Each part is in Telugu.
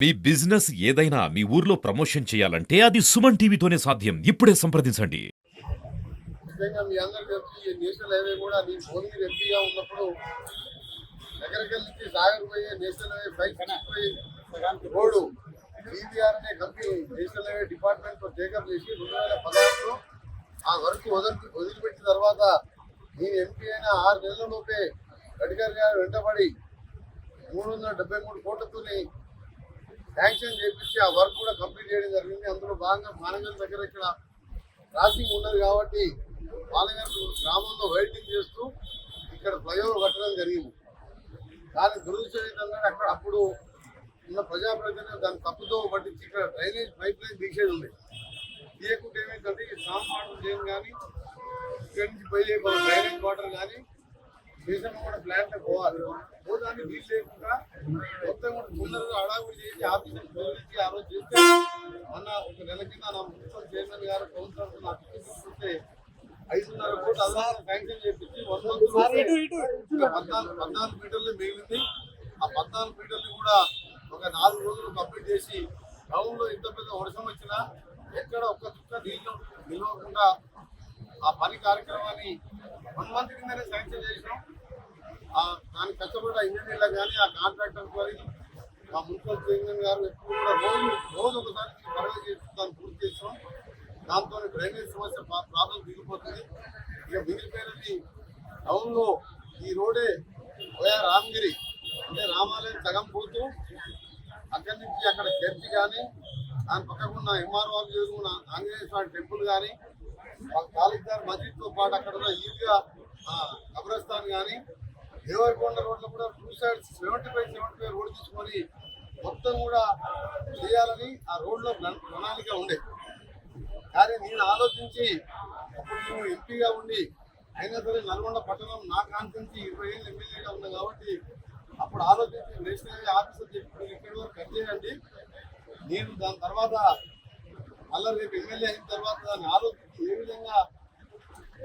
మీ బిజినెస్ ఏదైనా మీ ఊర్లో ప్రమోషన్ చేయాలంటే అది సుమన్ టీవీతోనే సాధ్యం. ఇప్పుడే సంప్రదించండి. ముఖ్యంగా మీ అందరికీ తెలుసు నేషనల్ హైవే కూడా నేను భువనగిరి ఎంపీగా ఉన్నప్పుడు నగరకల్ నుంచి సాగర్ పోయే national highway five sixty road BBR అనే కంపెనీ నేషనల్ హైవే డిపార్ట్మెంట్తో టేకప్ చేసి రెండు వేల పదహారులో ఆ వర్క్ వదిలి వదిలిపెట్టిన తర్వాత నేను ఎంపీ అయిన ఆరు నెలల లోపే గారు వెంటబడి మూడు వందల డెబ్బై మూడు కోట్లతోని శాంక్షన్ చేపించి ఆ వర్క్ కూడా కంప్లీట్ చేయడం జరిగింది. అందులో భాగంగా మానగల్ దగ్గర ఇక్కడ క్రాసింగ్ ఉన్నది కాబట్టి పాలగారు గ్రామంలో వెయిటింగ్ చేస్తూ ఇక్కడ ఫ్లైఓవర్ కట్టడం జరిగింది. దాని దురదృష్టం అక్కడ అప్పుడు ఉన్న ప్రజాప్రతినిధులు దాన్ని తప్పుతో పట్టించి ఇక్కడ డ్రైనేజ్ పైప్ లైన్ తీసేది ఉంది. తీయకుంటే ఏమైందంటే ఈ స్టాంప్ వాటర్ చేయడం కానీ ఇక్కడి నుంచి పోయే డ్రైనేజ్ వాటర్ కానీ దేశం కూడా ప్లాంట్ పోవాలి. పోదాన్ని వీలు లేకుండా మొత్తం కూడా తొందరగా అడావుడి చేసి ఆఫీసర్ నుంచి ఆ రోజు చేస్తే మొన్న ఒక నెల కింద నా మున్సిపల్ చైర్మన్ గారు కౌన్సిలర్ నాకు తీసుకుంటే ఐదున్నర కోట్లు అదనంగా శాంక్షన్ చేపించి పద్నాలుగు పద్నాలుగు మీటర్లు మిగిలింది. ఆ పద్నాలుగు మీటర్లు కూడా ఒక నాలుగు రోజులు కంప్లీట్ చేసి టౌన్లో ఇంత పెద్ద వర్షం వచ్చినా ఎక్కడ ఒక్క చుక్క నీళ్ళు నిలవకుండా ఆ పని కార్యక్రమాన్ని వన్ మంత్ కిందనే శాంక్షన్ చేసినాం. దాని దానికి కష్టపడ్డ ఇంజనీర్లకు కానీ ఆ కాంట్రాక్టర్ కానీ ఆ మున్సిపల్ చైర్మన్ గారు ఎప్పుడు కూడా రోజు రోజు ఒకసారి పర్వాలేదు చేసి దాన్ని పూర్తి చేస్తాం. దాంతో డ్రైనేజ్ సమస్య ప్రాబ్లం దిగిపోతుంది. ఇక మిగిలిపోయినది టౌన్లో ఈ రోడే పోయా రామగిరి అంటే రామాలయం సగం పోతూ అక్కడి నుంచి అక్కడ చర్చి కానీ దాని పక్కకున్న ఎంఆర్ ఎంఆర్ఓ చేసుకున్న ఆంజనేయ స్వామి టెంపుల్ కానీ కాళిదార్ మస్జిద్తో పాటు అక్కడ ఉన్న ఈద్గా కబ్రస్థాన్ కానీ దేవరకొండ రోడ్లో కూడా two sides seventy five seventy five road తీసుకొని మొత్తం కూడా చేయాలని ఆ రోడ్లో ప్రణాళిక ఉండే కానీ నేను ఆలోచించి అప్పుడు నేను ఎంపీగా ఉండి అయినా సరే నల్గొండ పట్టణం నా కాన్ఫరెన్స్ ఇరవై ఏళ్ళు ఎమ్మెల్యేగా ఉన్నా కాబట్టి అప్పుడు ఆలోచించి నేషనల్ ఆఫీసర్ చెప్పి ఇక్కడి వరకు కట్ చేయండి. నేను దాని తర్వాత మళ్ళీ రేపు ఎమ్మెల్యే అయిన తర్వాత దాన్ని ఆలోచించి ఏ విధంగా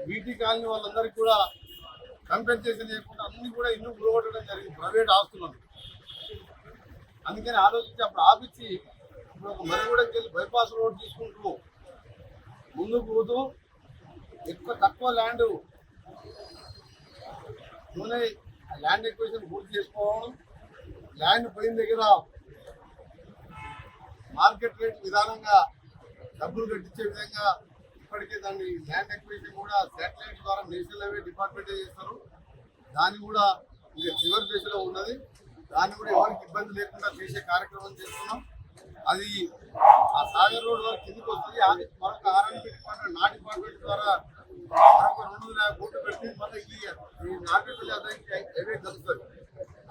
బీటీ కాలనీ వాళ్ళందరికీ కూడా కంపెన్సేషన్ చేయకుండా అన్ని కూడా ఇల్లు గురగొట్టడం జరిగింది. ప్రైవేట్ ఆస్తులను. అందుకని ఆలోచించి అప్పుడు ఆపించి ఇప్పుడు ఒక మరిగూడకి వెళ్ళి బైపాస్ రోడ్ తీసుకుంటూ ముందుకు పోతూ ఎక్కువ తక్కువ ల్యాండ్ నూనె ల్యాండ్ ఎక్వేషన్ పూర్తి చేసుకోవడం ల్యాండ్ పోయిన దగ్గర మార్కెట్ రేట్ విధానంగా డబ్బులు కట్టించే విధంగా ఇప్పటికే దాన్ని ల్యాండ్ ఎక్వేషన్ కూడా శాటిలైట్ ద్వారా నేషనల్ హైవే డిపార్ట్మెంటే చేస్తారు. దాన్ని కూడా ఇక చివరి దశలో ఉన్నది. దాన్ని కూడా ఎవరికి ఇబ్బంది లేకుండా చేసే కార్యక్రమం చేస్తున్నాం. అది ఆ సాగర్ రోడ్ వరకు కిందికి వస్తుంది. అది మరొక ఆర్ఎన్పి డిపార్ట్మెంట్ నా డిపార్ట్మెంట్ ద్వారా మరొక రెండు వందల యాభై కోట్లు పెట్టి మళ్ళీ ఈ ఈ నాగపల్లి హైవే కలుస్తుంది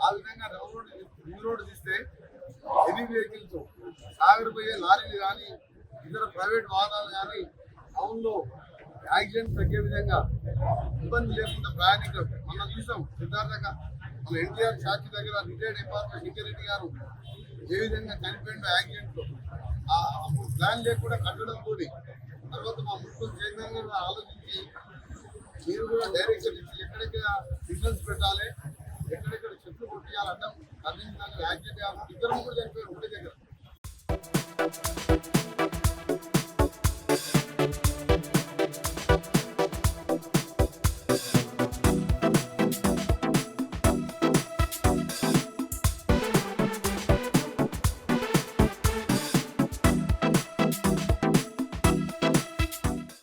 ఆ విధంగా రవ్ రోడ్ రింగ్ రోడ్ తీస్తే హెవీ వెహికల్స్ సాగర్ పోయే లారీలు కానీ ఇతర ప్రైవేట్ వాహనాలు కానీ టౌన్లో యాక్సిడెంట్ తగ్గే విధంగా ఇబ్బంది లేకుండా ప్రయాణికులు మనం చూసాం సిద్ధార్థ మన ఎన్టీఆర్ సాక్షి దగ్గర రిటైర్డ్ డిపార్ట్మెంట్ సెక్యూరిటీ గారు ఏ విధంగా చనిపోయిందో యాక్సిడెంట్లో. ఆ అప్పుడు ప్లాన్ లేకుండా కట్టడం కూడి తర్వాత మా మున్సిపల్ చైర్మన్ గారు ఆలోచించి మీరు కూడా డైరెక్షన్ ఇచ్చి ఎక్కడెక్కడ డిఫరెన్స్ పెట్టాలి ఎక్కడెక్కడ చెట్లు కొట్టియాలి అడ్డం కదిలించాలి యాక్సిడెంట్ కాకుండా ఇద్దరు కూడా చనిపోయారు ఒకటి దగ్గర.